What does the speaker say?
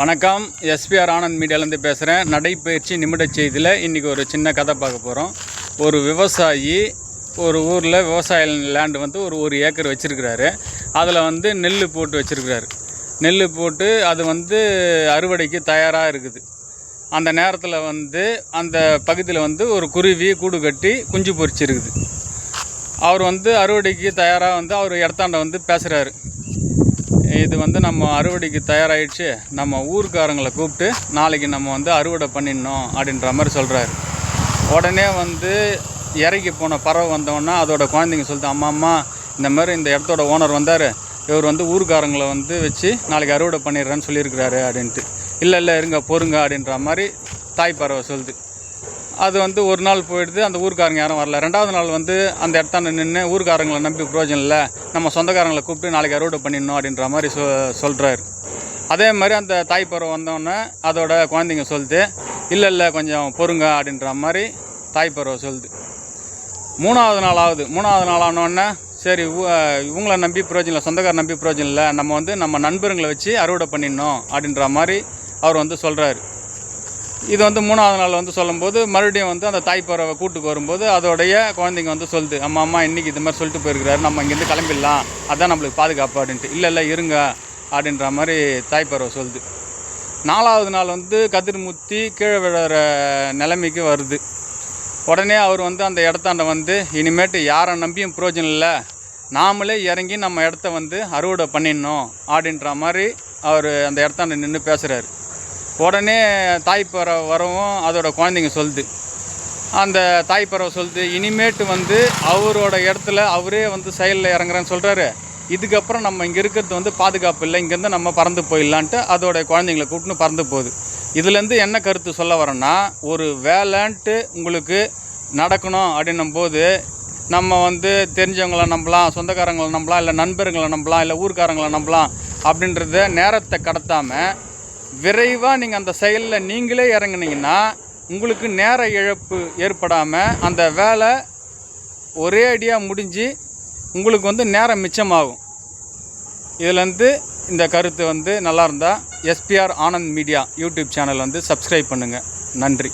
வணக்கம். எஸ்பிஆர் ஆனந்த் மீடியாலேருந்து பேசுகிறேன் நடைப்பயிற்சி நிமிட செய்தியில் இன்றைக்கி ஒரு சின்ன கதை பார்க்க போகிறோம் ஒரு விவசாயி ஒரு ஊரில் விவசாய லேண்டு வந்து ஒரு ஒரு ஏக்கர் வச்சுருக்கிறாரு. அதில் வந்து நெல் போட்டு வச்சுருக்கிறாரு. நெல் போட்டு அது வந்து அறுவடைக்கு தயாராக இருக்குது. அந்த நேரத்தில் வந்து அந்த பகுதியில் வந்து ஒரு குருவி கூடு கட்டி குஞ்சு பொரிச்சிருக்குது. அவர் வந்து அறுவடைக்கு தயாராக வந்து அவர் இடத்தாண்ட வந்து பேசுகிறாரு இது வந்து நம்ம அறுவடைக்கு தயாராகிடுச்சு நம்ம ஊர்க்காரங்களை கூப்பிட்டு நாளைக்கு நம்ம வந்து அறுவடை பண்ணிடணும் அப்படின்ற மாதிரி சொல்கிறாரு உடனே வந்து இறக்கி போன பறவை வந்தோடனே அதோட குழந்தைங்க சொல்லிட்டு அம்மா அம்மா இந்த மாதிரி இந்த இடத்தோட ஓனர் வந்தார். இவர் வந்து ஊர்க்காரங்களை வந்து வச்சு நாளைக்கு அறுவடை பண்ணிடுறேன்னு சொல்லியிருக்கிறாரு அப்படின்ட்டு. இல்லை இல்லை இருங்க பொறுங்க அப்படின்ற மாதிரி தாய் பறவை சொல்லுது. அது வந்து ஒரு நாள் போயிடுது அந்த ஊருக்காரங்க யாரும் வரல. ரெண்டாவது நாள் வந்து அந்த இடத்தான நின்று ஊருக்காரங்களை நம்பி பிரயோஜனம் இல்லை நம்ம சொந்தக்காரங்களை கூப்பிட்டு நாளைக்கு அறுவடை பண்ணிடணும் அப்படின்ற மாதிரி சொ சொல்கிறாரு அதே மாதிரி அந்த தாய் பருவம் வந்தோடனே அதோட குழந்தைங்க சொல்லுது இல்லை இல்லை கொஞ்சம் பொறுங்க அப்படின்ற மாதிரி தாய் பருவம் சொல்லுது. மூணாவது நாள் ஆகுது. மூணாவது நாள் ஆனோடனே சரி இவங்கள நம்பி பிரயோஜனம் இல்லை சொந்தக்கார நம்பி பிரயோஜனம் இல்லை நம்ம வந்து நம்ம நண்பர்களை வச்சு அறுவடை பண்ணிடணும் அப்படின்ற மாதிரி அவர் வந்து சொல்கிறாரு இது வந்து மூணாவது நாள் வந்து சொல்லும்போது மறுபடியும் வந்து அந்த தாய்ப்பறவை கூட்டுக்கு வரும்போது அதோடைய குழந்தைங்க வந்து சொல்லுது அம்மா அம்மா இன்றைக்கி இது மாதிரி சொல்லிட்டு போயிருக்கிறாரு. நம்ம இங்கேருந்து கிளம்பிடலாம். அதான் நம்மளுக்கு பாதுகாப்பு அப்படின்ட்டு இல்லை இல்லை இருங்க அப்படின்ற மாதிரி தாய்ப்பறவை சொல்லுது. நாலாவது நாள் வந்து கதிர் முத்தி கீழே விழுற நிலைமைக்கு வருது. உடனே அவர் வந்து அந்த இடத்தாண்ட வந்து இனிமேட்டு யாரை நம்பியும் பிரயோஜனம் இல்லை. நாமளே இறங்கி நம்ம இடத்த வந்து அறுவடை பண்ணிடணும் அப்படின்ற மாதிரி அவர் அந்த இடத்தாண்ட நின்று பேசுகிறாரு உடனே தாய்ப்பறவை வரவும் அதோட குழந்தைங்க சொல்லுது. அந்த தாய்ப்பறவை சொல்லுது இனிமேட்டு வந்து அவரோட இடத்துல அவரே வந்து செயலில் இறங்குறேன்னு சொல்கிறாரு இதுக்கப்புறம் நம்ம இங்கே இருக்கிறது வந்து பாதுகாப்பு இல்லை. இங்கேருந்து நம்ம பறந்து போயிடலான்ட்டு அதோட குழந்தைங்களை கூப்பிட்டுன்னு பறந்து போகுது. இதுலேருந்து என்ன கருத்து சொல்ல வரேன்னா ஒரு வேலைன்ட்டு உங்களுக்கு நடக்கணும் அப்படின்னும் போது நம்ம வந்து தெரிஞ்சவங்கள நம்பலாம் சொந்தக்காரங்களை நம்பலாம் இல்லை நண்பர்களை நம்பலாம் இல்லை ஊர்க்காரங்களை நம்பலாம் அப்படின்றத நேரத்தை கடத்தாமல் விரைவாக நீங்கள் அந்த செயலில் நீங்களே இறங்குனீங்கன்னா உங்களுக்கு நேர இழப்பு ஏற்படாமல் அந்த வேலை ஒரே அடியாக முடிஞ்சு உங்களுக்கு வந்து நேரம் மிச்சமாகும். இதுலேருந்து இந்த கருத்து வந்து நல்லா இருந்தால் SPR Anand media YouTube channel வந்து சப்ஸ்கிரைப் பண்ணுங்கள் நன்றி.